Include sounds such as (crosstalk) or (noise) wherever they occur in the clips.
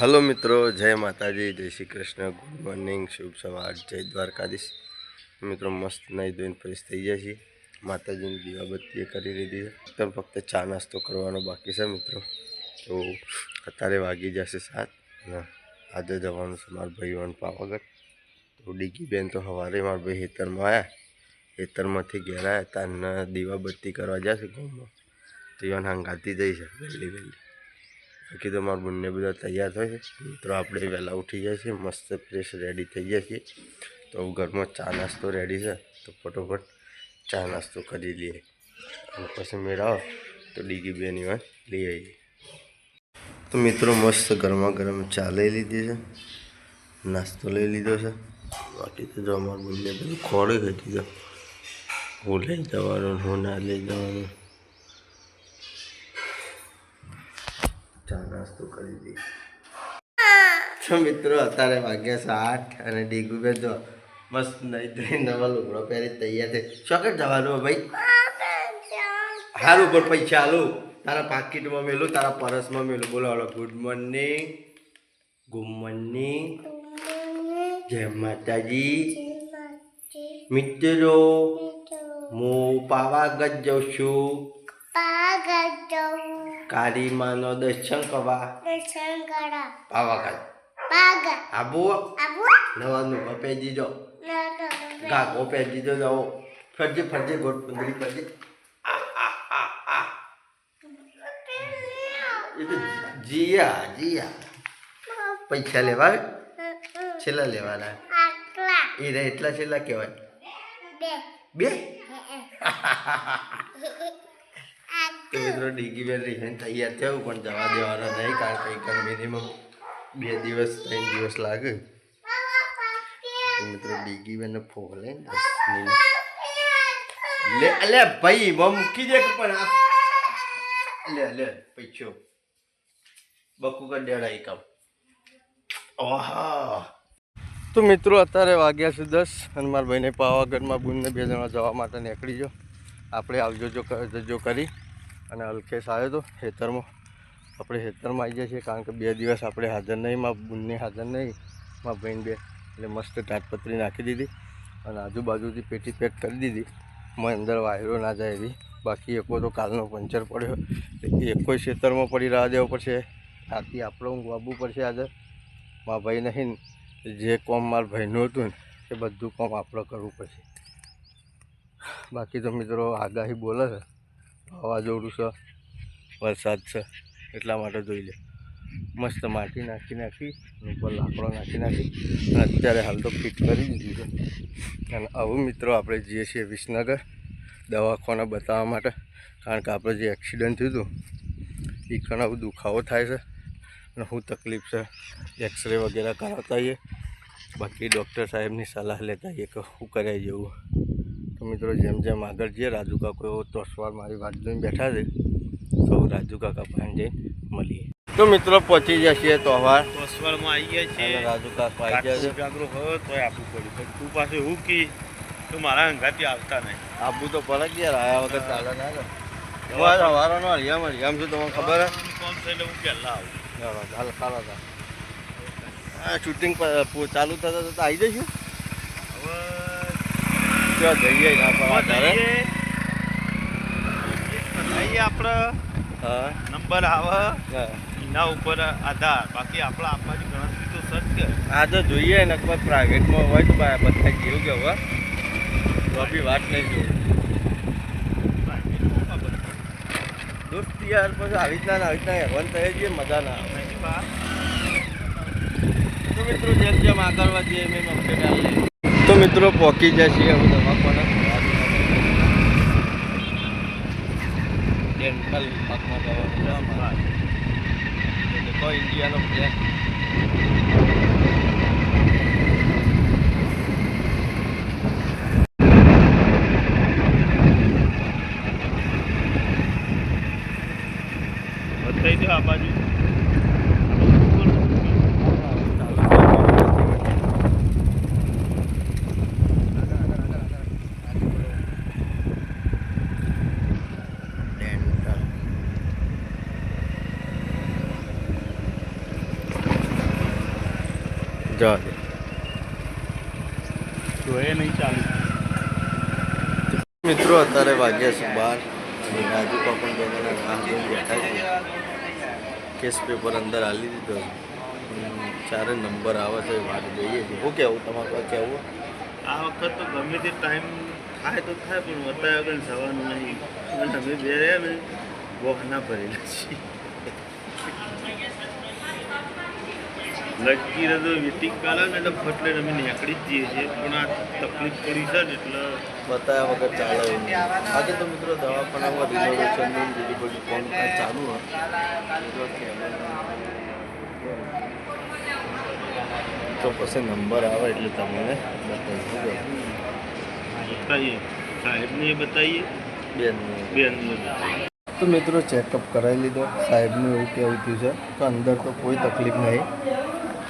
Hello મિત્રો, જય માતાજી, જય શ્રી કૃષ્ણ. ગુડ મોર્નિંગ શુભ સવાર, જય દ્વારકાધીશ. મિત્રો, મસ્ત નહીં ધોઈને ફ્રેશ થઈ ગયા છીએ. માતાજીની દીવાબત્તી કરી લીધી છે. ફક્ત ફક્ત ચા નાસ્તો કરવાનો બાકી છે મિત્રો. તો અત્યારે વાગી જશે સાત અને આજે જવાનું છે મારા ભાઈઓને પાવાગઢ. તો ડીગી બેન તો સવારે મારા ભાઈ હેતરમાં આવ્યા હેતરમાંથી ઘેર આવ્યા તારના દીવાબત્તી કરવા જશે ગામમાં. તો એને હંગાતી જઈ છે, વહેલી વહેલી. તો મારા બંને બધા તૈયાર થાય મિત્રો, આપણે વહેલા ઉઠી જાય છે મસ્ત ફ્રેશ રેડી થઈ જાય છે તો ઘરમાં ચા નાસ્તો રેડી છે, તો ફટોફટ ચા નાસ્તો કરી લઈએ. અને પછી મેળાવો તો ડીગી બેની વાત લઈ આવીએ. તો મિત્રો, મસ્ત ગરમા ગરમ ચા લઈ લીધી છે, નાસ્તો લઈ લીધો છે. બાકી તો જો અમારું બંને બધું ખોડે ખાઈ દીધો હું લઈ જવાનું, હું ના લઈ જવાનું. ચા નાસ્તો કરી દઈ તો મિત્રો અત્યારે વાગ્યા છે આઠ અને ડીગુ બે જો મસ્ત નહીં ધોઈ નવા લુગડો પહેરી તૈયાર છે. ચોકટ જવાનું ભાઈ? સારું પણ પૈસા હાલું તારા પાકીટમાં મેલું તારા પરસમાં મેલું. બોલો hello good morning good morning જય માતાજી. મિત્રો. હું પાવાગઢ જાઉં છું. કાળી માનો દર્શન કરવા પાવાગઢ. આબુ નવાનું કપે દીજો ગા કોપે દીજો જાઓ ફરજે ફરજે ગોટ પંદરી ફરજે. એ તો જીયા જીયા. પૈસા લેવા છેલ્લા લેવાના. એ રે એટલા છેલ્લા કહેવાય. બે. (laughs) તો મિત્રો ડીગી વેલ રહીને તૈયાર થયું, પણ જવા દેવાના નહીં, કારણ કે મિનિમમ બે દિવસ, ત્રણ દિવસ લાગે. મિત્રો ડીગી બેન ફોન લે અલે ભાઈ બમ મૂકી દે પણ લે લે પૈસો બકુ કર એક કામ ઓહા. તો મિત્રો અત્યારે વાગ્યા છે દસ, અને મારા ભાઈને પાવાગઢમાં બુનને બે જણા જવા માટે નીકળી જો આપણે આવજો જો જજો કરી. અને અલ્કેશ આવ્યો તો ખેતરમાં. આપણે ખેતરમાં આવી જઈએ છીએ કારણ કે બે દિવસ આપણે હાજર નહીં માં બુનને હાજર નહીં માં બહેન બે. એટલે મસ્ત તાટપત્રી નાખી દીધી અને આજુબાજુથી પેટી પેક કરી દીધી. મેં અંદર વાયરો ના જાય એવી. બાકી એકો તો કાલનો પંચર પડ્યો. એ એકો ખેતરમાં પડી રહેવા દેવો પડશે. આથી આપણે હું વાવવું પડશે આજે મારા ભાઈ નહીં જે કોમ મારા ભાઈનું હતું ને, એ બધું કોમ આપણે કરવું પડશે. બાકી તો મિત્રો આગાહી બોલે છે. વાવાઝોડું છે, વરસાદ છે, એટલા માટે જોઈ લે. મસ્ત માટી નાખી નાખી ઉપર લાકડો નાખી નાખી અને અત્યારે હાલ તો ફિટ કરી દીધું છે. અને આવું મિત્રો, આપણે જઈએ છીએ વિસનગર દવાખાના બતાવવા માટે, કારણ કે આપણે જે એક્સિડન્ટ થયું હતું એ ઘણા દુખાવો થાય છે અને શું તકલીફ છે, એક્સરે વગેરે કરાવતા આવીએ. બાકી ડૉક્ટર સાહેબની સલાહ લેતા કે શું કરાય જેવું. તો મિત્રો જેમ જેમ આગળ જઈએ રાજુ કાકો તોસવાર મારી વાત જોઈને બેઠા છે. સૌ રાજુ કાકા પાસે જઈને મળીએ. તો મિત્રો પહોંચી જશે તહેવાર કોસવાળમાં આવી ગયા છે. રાજુ કાકો આવી ગયા છે. જાગરો હોય તો આપવું પડ્યું. પણ તું પાસે હું કી તું મારા અંગાથી આવતા નહીં. આપવું તો પડે જ યાર આયા વગર ચાલે ના ને હું. આ સવારનો હરિયામ હરિયામ છું તમને ખબર હે? કોમ છે હું પહેલાં આવું. ચાલો ચાલો ચાલો. શૂટિંગ ચાલુ થતા થતા આવી જઈશું? હવે ત્યાં જઈએ જઈએ. આપણે. નંબર આવે. એના ઉપર આધાર. બાકી આપણે આપવાની ગણતરી તો કે આ તો જોઈએ ને કોઈ પ્રાઇવેટમાં હોય તો બધા જેવું કે હવે તો બી વાત નહીં જોઈ દોસ્ત યાર પછી આવી રીતના આવી રીતના હેરાન થઈ જઈએ મજા ના આવે. મિત્રો જેમ જેમ આગળ વધીએ એમ એમ અપડેટ તો મિત્રો પહોંચી જાય અમે દવાખાના. ડેન્ટલ પાકમાં જવાનું દેખો ઇન્ડિયાનો ફ્લેગ બતાવી દો આ બાજુ ડેન્ટલ જવા દે જોઈએ નહીં ચાલુ. મિત્રો અત્યારે વાગ્યા છે બાર રાજુ પણ બેઠા છે. કેસ પેપર અંદર હાલી દીધો ચારે નંબર આવે છે વાત જોઈએ છે. શું કહેવું તમારે કહેવું? આ વખત તો ગમે તે ટાઈમ થાય તો થાય પણ વતાવ્યા વગર જવાનું નહીં. અને અમે બે રહ્યા ને વોહના ભરેલા છીએ. લટકી રહ્યો વેટિંગ કાલે ને એટલે ફટલે અમે નીકળી જ જઈએ છીએ. પણ આ તકલીફ પડી છે ને એટલે બતાવ્યા વગર ચાલે આજે તો મિત્રો દવાખાનામાં રિઝર્વેશનનું બીજું બધું ફોન ચાલુ તો પછી નંબર આવે એટલે તમને બતાવી બતાવીએ. સાહેબને એ બતાવીએ. બેનને. બેનને તો મિત્રો ચેકઅપ કરાવી લીધો. સાહેબનું એવું કહેવું થયું છે તો અંદર તો કોઈ તકલીફ નહીં.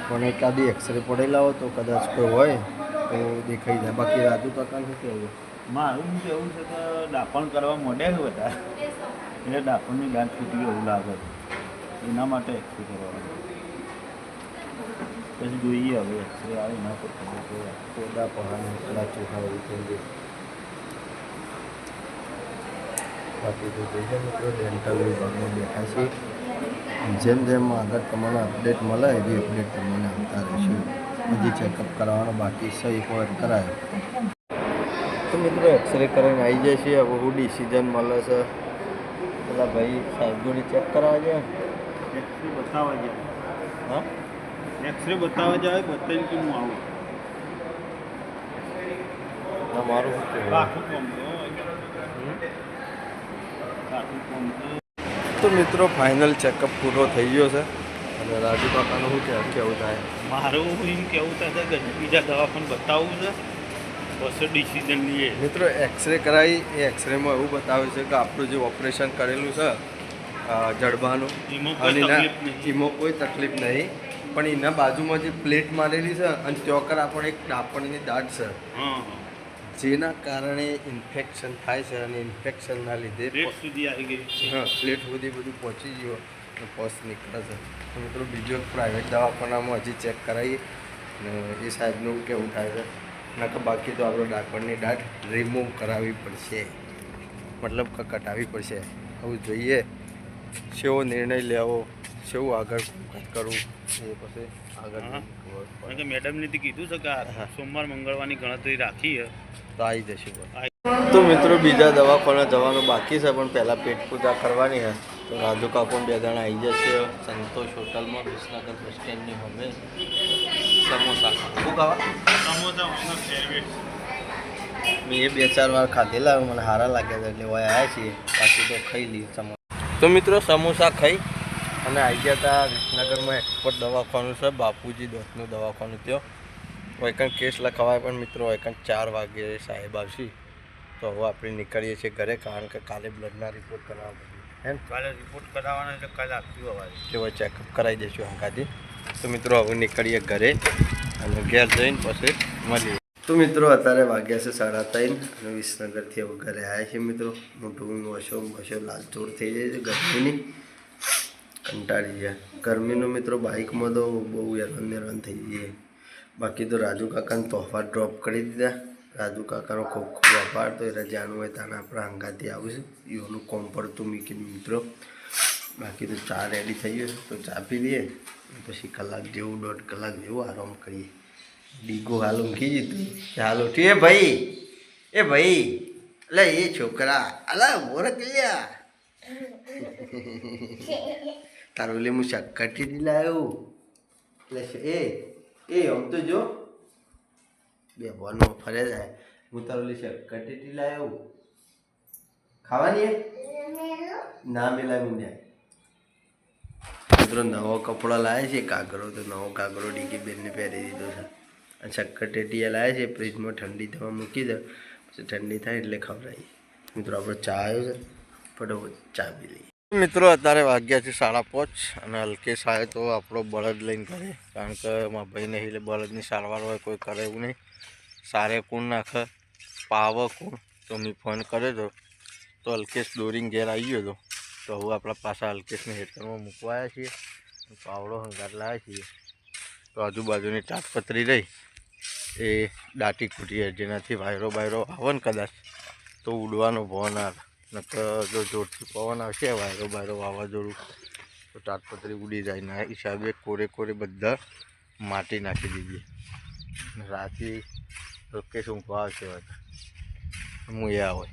પણ એકાદી એક્સરે પડેલા હોય તો કદાચ કોઈ હોય તો દેખાઈ જાય. બાકી રાજુ કાકાનું શું કહેવું મારું શું કહેવું છે કે દાપણ કરવા માંડ્યા છે બધા. એટલે દાપણની ગાંઠ તૂટી એવું લાગે એના માટે એક્સરે કરવાનું. પછી જોઈએ હવે એક્સરે આવે ના પડે. કોદા પહાડ કડા ચોખા એવું બાકી તો જોઈએ મિત્રો ડેન્ટલ વિભાગમાં બેઠા છીએ. જેમ જેમ આગળ તમને અપડેટ મળે એવી અપડેટ તમને આવતા રહીશું. હજી ચેકઅપ કરાવવાનો બાકી છે એક વખત કરાયો. તો મિત્રો એક્સરે કરીને આવી જાય છે. હવે હું ડિસિઝન મળે છે. પેલા ભાઈ સાહેબોની ચેક કરાવવા જાય. એક્સરે બતાવવા જાય. હા? એક્સરે બતાવવા જાય બતાવીને કે હું આવું. તમારું શું કહેવું? કાઠું કોમ તો કાઠું કોમ તો તો મિત્રો ફાઇનલ ચેકઅપ પૂરો થઈ ગયો છે. અને રાજુ કાકાનું શું કહેવું કેવું થાય? મારું એમ કેવું થાય કે બીજા પણ બતાવવું છે. પછી ડિસિઝન લઈએ. મિત્રો એક્સરે કરાવી એ એક્સરેમાં એવું બતાવે છે કે આપણું જે ઓપરેશન કરેલું છે જડબાનું એમાં કોઈ અને એના- તકલીફ નહીં. એમાં કોઈ તકલીફ નહીં. પણ એના બાજુમાં જે પ્લેટ મારેલી છે અને ત્યાં કર આપણે એક ડાપણની દાઢ છે. હા. જેના કારણે ઇન્ફેક્શન થાય છે અને ઇન્ફેક્શનના લીધે સુધી આવી ગઈ હા પ્લેટ સુધી બધું પહોંચી ગયો પસ નીકળે છે. તો મિત્રો બીજો પ્રાઇવેટ દવાખાનામાં હજી ચેક કરાવીએ અને એ સાહેબનું કેવું થાય છે. નકર બાકી તો આપણે ડાકણની દાંત રિમૂવ કરાવવી પડશે. મતલબ કે કટાવી પડશે. આવું જોઈએ શેવો નિર્ણય લેવો શેવું આગળ કરવું એ પછી આગળ હા. મેડમને તો કીધું છે કે આ હા. સોમવાર મંગળવારની ગણતરી રાખી છે તો આવી જશે. તો મિત્રો બીજા દવાખાને જવાનું બાકી છે પણ પહેલાં પેટ પૂજા કરવાની છે. તો રાજુ કાકો બે જણા આવી જશે. સંતોષ હોટલમાં વિસનગર બસ સ્ટેન્ડની હવે સમોસા. શું ખાવા? સમોસા મેં એ બે ચાર વાર ખાધેલા મને સારા લાગ્યા હતા એટલે હોય આવ્યા છીએ. બાકી તો ખાઈ લઈએ સમોસા. તો મિત્રો સમોસા ખાઈ અને આવી ગયા હતા વિસનગરમાં એક્સપોર્ટ દવાખાનું છે બાપુજી દોસ્તનું દવાખાનું ત્યાં. વૈકણ કેસ લખાવાય પણ મિત્રો વૈકણ ચાર વાગે સાહેબ આવશે. તો હવે આપણે નીકળીએ છીએ ઘરે કારણ કે કાલે બ્લડના રિપોર્ટ કરાવવા પડશે. એમ કાલે રિપોર્ટ કરાવવાનો એટલે કાલે આપ્યું અવાજ કે હવે ચેકઅપ કરાવી દઈશું હંકાથી તો મિત્રો હવે નીકળીએ ઘરે અને ઘેર જઈને પછી મળીએ. તો મિત્રો અત્યારે વાગ્યા છે સાડા ત્રણ અને વિસનગરથી હવે ઘરે આવ્યા છે મિત્રો. મોટું વશો વશો લાલચોળ થઈ જાય છે ગરમીની કંટાળી ગયા. ગરમીનો મિત્રો બાઇકમાં તો બહુ હેરાન હેરાન થઈ જઈએ બાકી તો રાજુ કાકાને તોહફા ડ્રોપ કરી દીધા. રાજુ કાકાનો ખૂબ ખૂબ આભાર. તો એ રજાનું હોય તાને આપણા હંગાથી આવશે યુનું કોમ પડતું મૂકીને મિત્રો. બાકી તો ચા રેડી થઈ ગયો તો ચા પી લઈએ. પછી કલાક જેવું દોઢ કલાક જેવું આરામ કરીએ. ડીગો હાલ ઊંઘી જતું હાલ ઉઠ્યું એ ભાઈ એ ભાઈ એટલે એ છોકરા. અલા મોરક લ્યા. (laughs) (laughs) તારું એટલે હું શક્કરથી લાવ્યો એટલે એ એ, આમ તો જો. બે બોલમાં ફરે જાય હું તારું એટલે શક્કરથી લાવ્યો ખાવાની? ના મેલા મીંડ્યા મિત્રો, નવો કપડો લાવે છે. કાગરો તો નવો કાગરો ડીકી બેનને પહેરી દીધો છે. અને શક્કર ટેટીયા લાવે છે. ફ્રીજમાં ઠંડી થવા મૂકી દે. પછી ઠંડી થાય એટલે ખવડાવી મિત્રો, આપણો ચા આવ્યો છે. ફટોફટ ચા પી લઈએ. મિત્રો, અત્યારે વાગ્યા છે સાડા પાંચ અને અલ્કેશ આવે તો આપણો બળદ લઈને કરે કારણ કે મારા ભાઈ નહીં એટલે બળદની સારવાર હોય, કોઈ કરે એવું નહીં. સારે કુણ નાખે? પાવ કુણ? તો મેં ફોન કર્યો હતો તો અલ્કેશ દોરીને ઘેર આવી ગયો હતો તો હવે આપણા પાછા અલ્કેશને હેઠળમાં મૂકવાયા છીએ. પાવડો હંગાર લાવ્યા છીએ. તો આજુબાજુની તાટપત્રી રહી. એ દાટી ખૂટી જેનાથી વાયરો બાયરો આવે ને કદાચ, તો ઉડવાનો ભવ ના આવે. નકર જો જોરથી પવન આવશે, વાયરો બાયરો વાવાઝોડું તો તાટપત્રી ઉડી જાય ના હિસાબે કોરે કોરે બધા માટી નાખી દીધી. રાતે લોકેશ ઊંઘવા આવશે બધા હું એ આવે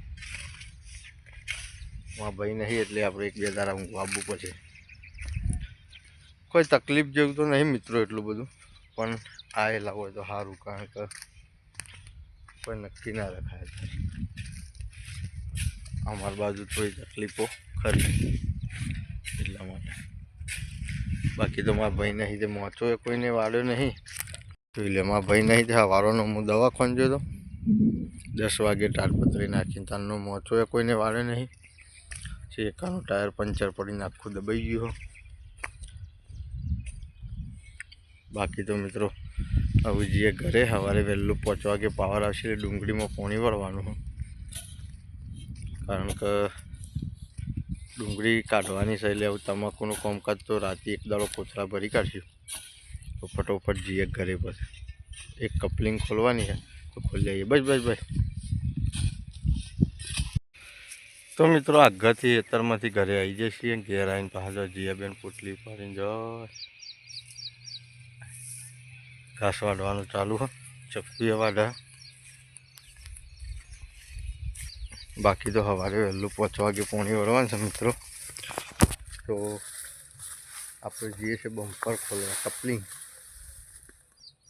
માં ભાઈ નહીં એટલે આપણે એક બે દારા ઊંઘવા આવવું પડશે. કોઈ તકલીફ જેવું તો નહીં મિત્રો એટલું બધું. પણ આવેલા હોય તો સારું, કારણ કે કોઈ નક્કી ના રખાય. અમારી બાજુ થોડી તકલીફો ખરી એટલા માટે. બાકી તો મારા ભાઈ નહીં તે મોચો એ કોઈને વાળ્યો નહીં. તો એટલે મારા ભાઈ નહીં તે વારોનો હું દવા જોયો હતો દસ વાગે તાડપત્રી નાખીને તારનો મોચો એ કોઈને વાળ્યો નહીં. પછી એકાનું ટાયર પંચર પડીને આખું દબાઈ ગયું બાકી તો મિત્રો, હવે જઈએ ઘરે સવારે વહેલું પાંચ વાગે પાવર આવશે એટલે ડુંગળીમાં પાણી વળવાનું કારણ કે ડુંગળી કાઢવાની છે એટલે તમાકુનું કામકાજ તો રાતે એક દાડો કોથળા ભરી કાઢશું તો ફટોફટ જઈએ ઘરે પર એક કપલિંગ ખોલવાની છે, તો ખોલી જઈએ બસ બસ બસ. તો મિત્રો આગળથી ખેતરમાંથી ઘરે આવી જઈએ ઘેર આવીને પાછો જીયાબેન પોટલી પાડીને જશ ઘાસ વાઢવાનું ચાલુ હોય ચપકીએ વાઢા બાકી તો સવારે વહેલું પાંચ પોણી વળવાનું છે મિત્રો. તો આપણે જઈએ છીએ બમ્પર ખોલવા કપલિંગ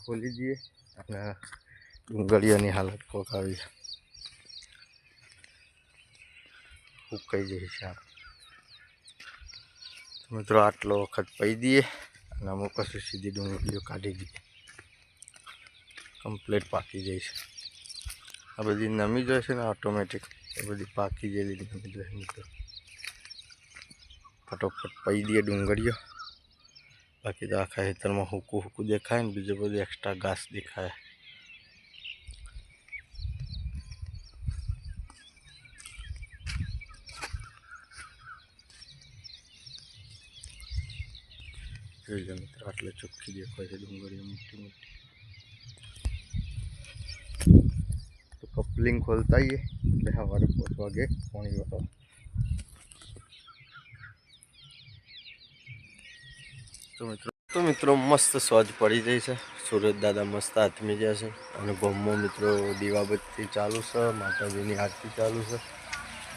ખોલી દઈએ અને ડુંગળીઓની હાલત કોક આવી ઉકાઈ જઈએ છે આપ મિત્રો આટલો વખત પહી દઈએ અને અમુક પછી સીધી ડુંગળીઓ કાઢી દઈએ. કમ્પ્લીટ પાકી જઈશ. આ બધી નમી જશે ને ઓટોમેટિક એ બધી પાકી ગયેલી નમી જશે મિત્રો ફટોફટ પહી દઈએ ડુંગળીઓ બાકી તો આખા ખેતરમાં હુકું હુકું દેખાય ને બીજું બધું એક્સ્ટ્રા ઘાસ દેખાય જોઈ લો મિત્રો, આટલે ચોખ્ખી દેખાય છે ડુંગળીઓ મોટી મોટી. તો કપલિંગ ખોલતા આવીએ એટલે સવારે પાંચ વાગે પાણી વાળો તો મિત્રો તો મિત્રો મસ્ત સ્વચ્છ પડી જાય છે. સુરત દાદા મસ્ત આથમી જાય છે. અને ગોમમાં મિત્રો દીવાબત્તી ચાલુ છે માતાજીની આરતી ચાલુ છે.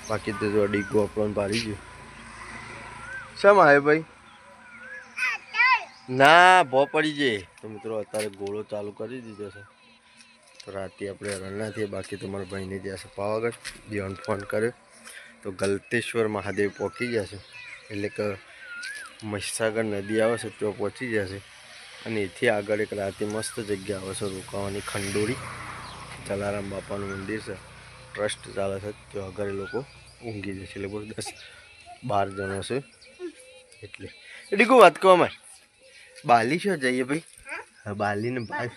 બાકી તો જો ડીગો આપણને પાડી ગયું. શેમ આવે ભાઈ? ના ભો પડી જાય તો મિત્રો અત્યારે ગોળો ચાલુ કરી દીધો છે. રાતે આપણે રણના થઈએ બાકી તો મારા ભાઈને ત્યાં છે પાવાગઢ. જીવન ફોન કર્યો. તો ગલતેશ્વર મહાદેવ પહોંચી ગયા છે. એટલે કે મહીસાગર નદી આવે છે ત્યાં પહોંચી છે. અને એથી આગળ એક રાતે મસ્ત જગ્યા આવે છે રોકાવાની ખંડોળી. જલારામ બાપાનું મંદિર છે. ટ્રસ્ટ ચાલે છે તો આગળ લોકો ઊંઘી જશે લગભગ દસ બાર જણો છે. એટલે એટલી કોઈ વાત કહો અમારે. બાલી શું જઈએ ભાઈ? બાલીને ભાઈ.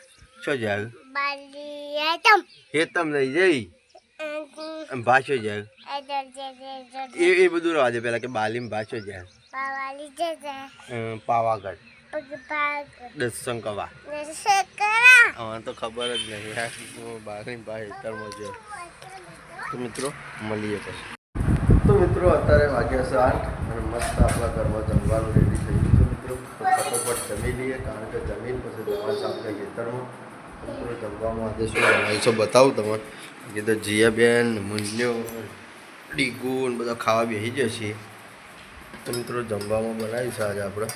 શું જાય Balietom. હે તમ લઈ જઈ. ભાષો જાય એ એ બધું રહેવા દે પેલા કે બાલીમ ભાષો જાય પાવાગઢ. કરવા હા તો ખબર જ નહીં હું ભાઈ હેતરમાં છે તો મિત્રો મળીએ પછી. તો મિત્રો અત્યારે વાગ્યા છે આઠ અને મસ્ત આપણા ઘરમાં જમવાનું રેડી થઈ ગયું છે મિત્રો. ફટોફટ જમી લઈએ કારણ કે જમીન પછી જવા છે આપણે ખેતરમાં. જમવામાં આજે શું બનાવ્યું છે બતાવું તમારે કીધું જીયાબેન મુંજ્યો ડીગુ ને બધા ખાવા બેસી છે તો મિત્રો જમવામાં બનાવ્યું છે આજે આપણે.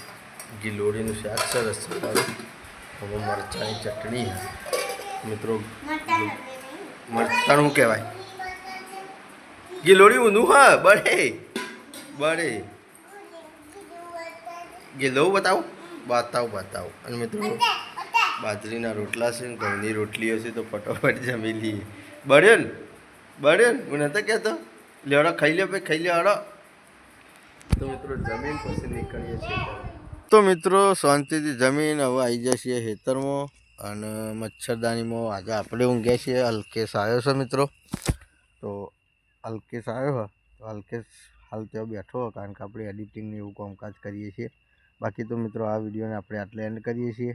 ગિલોડીનું શાક છે રસવાળું હવે મરચાંની ચટણી મિત્રો મરચાં શું કહેવાય ગિલોડી ઊંધું, હા બળે બળે ગિલો બતાવો? બતાવું બતાવું. અને મિત્રો બાજરીના રોટલા છે ને ઘઉંની રોટલીઓ છે તો ફટોફટ જમી લઈએ. બળ્યો ને? બળ્યો ને? હું નતો કહેતો? લેવડો ખાઈ લ્યો ભાઈ, ખાઈ લ્યો હડો તો મિત્રો જમીન પછી નીકળીએ છીએ. તો મિત્રો શાંતિથી જમીન હવે આવી જાય હેતરમાં અને મચ્છરદાનીમાં આજે આપણે ઊંઘ્યા છીએ. અલ્કેશ આવ્યો છે મિત્રો. તો અલ્કેશ આવ્યો હોય તો અલ્કેશ હાલ ત્યાં બેઠો હોય કારણ કે આપણે એડિટિંગને એવું કામકાજ કરીએ છીએ. બાકી તો મિત્રો આ વિડીયોને આપણે આટલે એન્ડ કરીએ છીએ.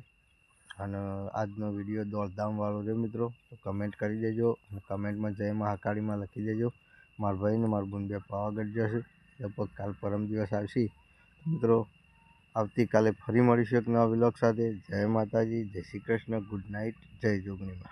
અને આજનો વીડિયો દોડધામવાળો છે મિત્રો, તો કમેન્ટ કરી દેજો અને કમેન્ટમાં જય મહાકાળીમાં લખી દેજો. મારા ભાઈને મારું મારા બુન બે પાવાગઢ જશે લગભગ કાલ પરમ દિવસ આવશે. મિત્રો, આવતીકાલે ફરી મળીશું એક નવા વિલોગ સાથે. જય માતાજી, જય શ્રી કૃષ્ણ ગુડ નાઇટ જય જોગણીમાં.